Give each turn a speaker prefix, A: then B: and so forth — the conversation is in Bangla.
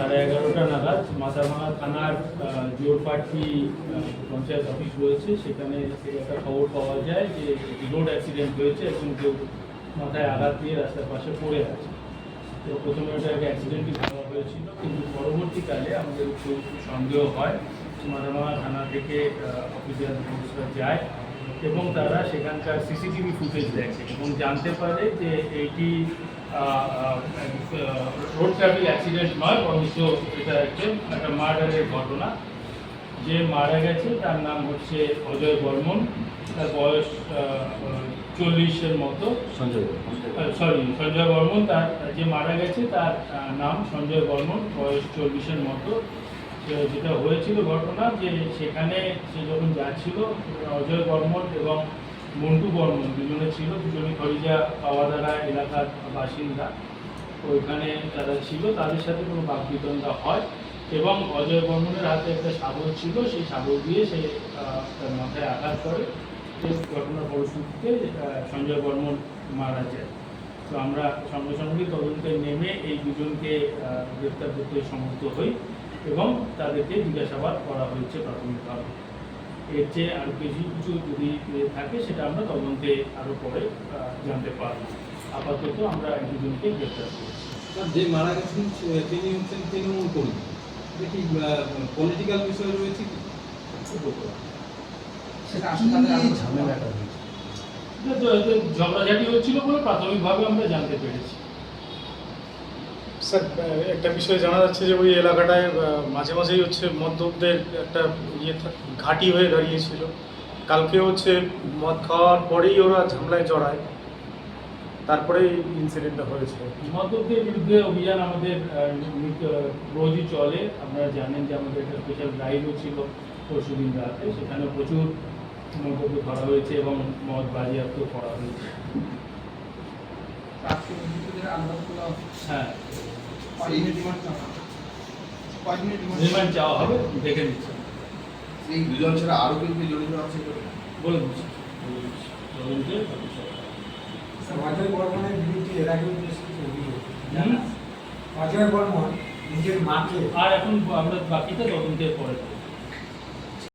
A: সাড়ে এগারোটা নাগাদ মাথাভাঙা থানার জোরপাটি পঞ্চায়েত অফিস রয়েছে সেখানে একটা খবর পাওয়া যায় যে রোড অ্যাক্সিডেন্ট হয়েছে এবং কেউ মাথায় আঘাত দিয়ে রাস্তার পাশে পড়ে আছে। তো প্রথমে ওটাকে অ্যাক্সিডেন্টই ভাবা হয়েছিল, কিন্তু পরবর্তীকালে আমাদের একটু সন্দেহ হয় মাথাভাঙা থানা থেকে ফোর্সরা যায় এবং তারা সেখানকার সিসিটিভি ফুটেজ দেখে এবং জানতে পারে যে এইটি রোড ট্রাফিক অ্যাক্সিডেন্ট নয় বরঞ্চ এটা হচ্ছে একটা মার্ডারের ঘটনা। যে মারা গেছে তার নাম হচ্ছে অজয় বর্মন। তার বয়স চল্লিশের মতো।
B: সঞ্জয়
A: সরি সঞ্জয় বর্মন। তার যে মারা গেছে তার নাম সঞ্জয় বর্মন। বয়স চল্লিশের মতো। যেটা হয়েছিল ঘটনা যে সেখানে সে যখন যাচ্ছিল অজয় বর্মন এবং মন্টু বর্মন, দুজনে ছিল, দুজনে খরিজা পাওয়াদারা এলাকার বাসিন্দা। ওইখানে তারা ছিল, তাদের সাথে কোনো বাকবিতণ্ডা হয় এবং অজয় বর্মনের হাতে একটা শাবল ছিল, সেই শাবল দিয়ে সে তার মাথায় আঘাত করে। এই ঘটনার পরিস্থিতিতে সঞ্জয় বর্মন মারা যায়। তো আমরা সঙ্গে সঙ্গে তদন্তে নেমে এই দুজনকে গ্রেপ্তার করতে সমর্থ হই এবং তাদেরকে জিজ্ঞাসাবাদ করা হয়েছে প্রাথমিকভাবে। এর চেয়ে আরও বেশি কিছু যদি থাকে সেটা আমরা তদন্তে আরও পরে আহ, জানতে পারব। আপাতত আমরা দুজনকে গ্রেপ্তার করেছি।
B: যে মারা গেছেন তিনি হচ্ছেন তৃণমূল কর্মী। কি পলিটিক্যাল বিষয় রয়েছে কি?
C: সেটা
A: আরও ঝগড়াঝাটি হচ্ছিল বলে প্রাথমিকভাবে আমরা জানতে পেরেছি।
D: স্যার একটা বিষয় জানা যাচ্ছে যে ওই এলাকাটায় মাঝে মাঝেই হচ্ছে মদ্যপদের একটা ইয়ে ঘাঁটি হয়ে দাঁড়িয়েছিল। কালকে হচ্ছে মদ খাওয়ার পরেই ওরা ঝামেলায় জড়ায়। তারপরে ইনসিডেন্টটা হয়েছে।
A: মদ্যপদের বিরুদ্ধে অভিযান আমাদের রোজই চলে। আপনারা জানেন যে আমাদের একটা স্পেশাল ড্রাইভও ছিল পরশু দিন রাতে। সেখানে প্রচুর মদ্যপ ধরা হয়েছে এবং মদ বাজেয়াপ্ত করা হয়েছে। হ্যাঁ। রিমান্ড চাওয়া হবে দেখে নিচ্ছে।
E: এই দুজন ছাড়া আরও কেউ কি জড়িত আছে?
A: বলে দিচ্ছি।
F: বর্মনের বিরুদ্ধে এর আগেও বর্মন নিজের মাকে
A: আর এখন আমরা বাকিটা তদন্তের পরে।